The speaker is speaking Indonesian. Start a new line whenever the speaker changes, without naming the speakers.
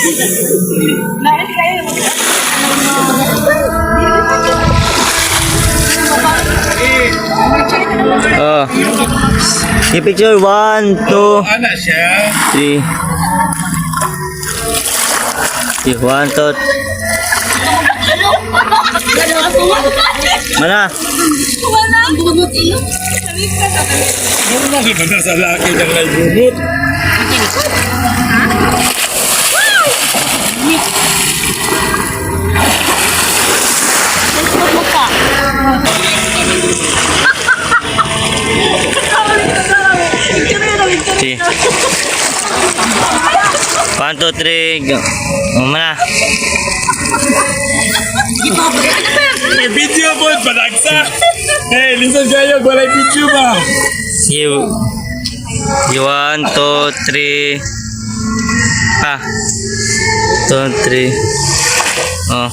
Dahil kayo,
Oh. Yung picture, one, two, three. Di one, two. Mana?
Mana? Bunot ilong.
Ano yung nasa laki ng
nagbunot? One, two, three. Go. Mana?
Video po, balagsa. Eh, listen kayo, walay video ba?
You. You one, two, three. Ah. Two, three. Oh.